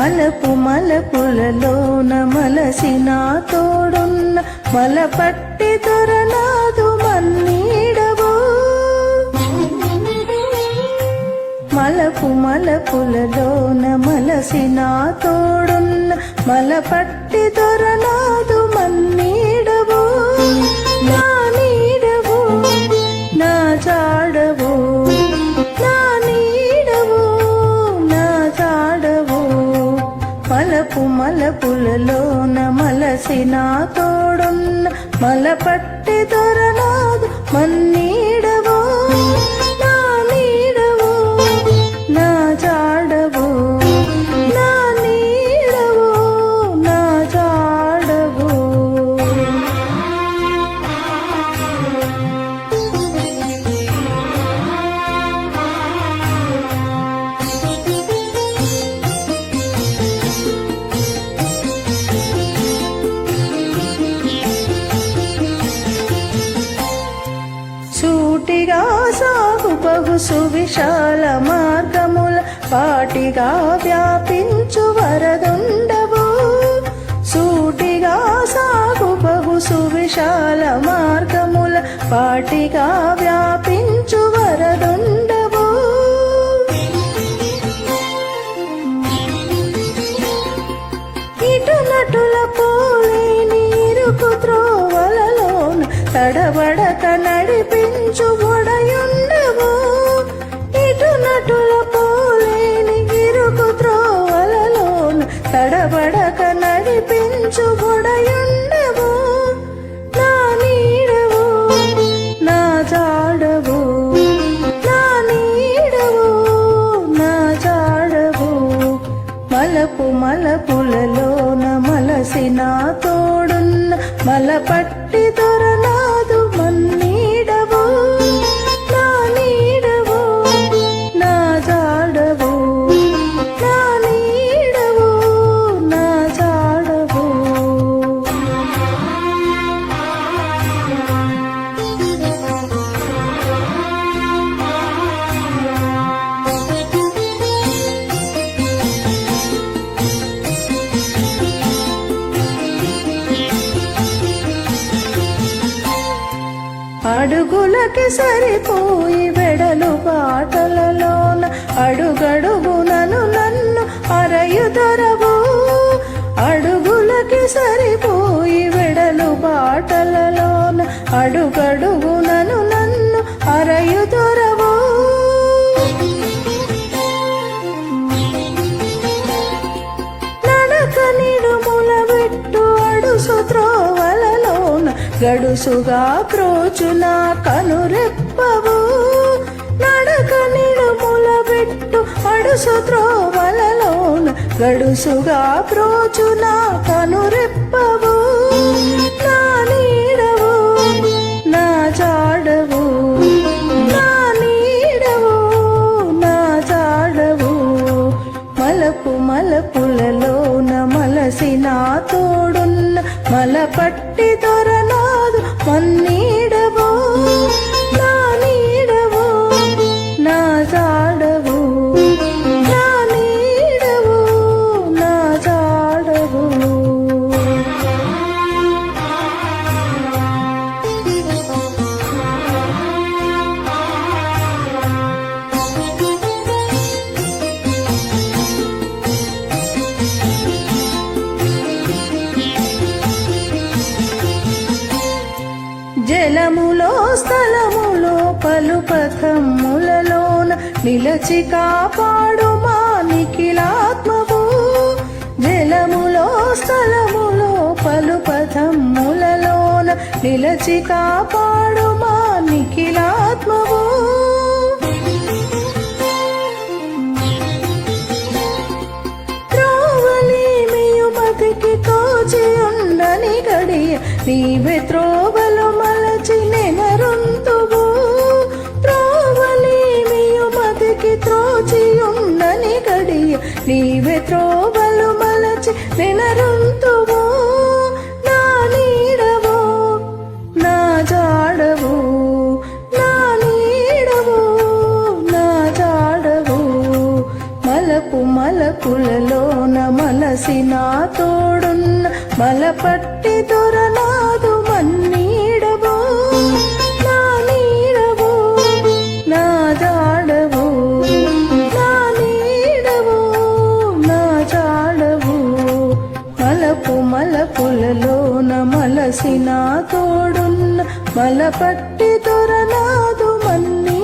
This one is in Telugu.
మలపు మలపులలోన మలసి నా తోడున్న మలపట్టి దొరనాదు మన్నీడవో. మలపు మలపులలోన మలసి నా తోడున్న మలపట్టి దొర మలపు మలపులలోన మలసిన తోడున్న మలపట్టి దొరనాదు మన్నీడ బహు సువిశాల మార్గముల పాటిగా వ్యాపించు వరదుండవు. సూటిగా సాగు బహు సువిశాల మార్గముల పాటిగా మలసిన తోడున్న మలపట్టి అడుగులకి సరిపోయి వెడలు బాటలలోన అడుగడుగునను నన్ను అరయుదరవు. అడుగులకి సరిపోయి వెడలు బాటలలోన అడుగడుగు గడుసుగా ప్రోచున కనురెప్పవు. నడక నిడుముల పెట్టు అడుసు త్రోవలలోన గడుసుగా ప్రోచున కనురెప్పవు. నా నీడవు నా జాడవు నా నీడవు నా జాడవు. మలపు మలపులలోన మలసి నా తోడున్న మలపట్టి దొర మన్నీడవో స్థలములో పలు పథములలోన నిలచి కాపాడు మా నిఖిలాత్మవు జలములో స్థలములో పలు పథములలోన నిలచి కాపాడు మా నిఖిలాత్మవు త్రోవలేమియు బతికి తోచి ఉండని గడియ నీవే త్రోవలు నీవే త్రోవలు మలచి నెనరుంతువు నా నీడవో నా జాడవు నా నీడవు నా జాడవు. మలపు మలపులలోన మల మలసి నా తోడున్న మలపట్టి దొరనాదు మలపులలోన మలసిన తోడున్న మలపట్టి దొరనాదు మన్ని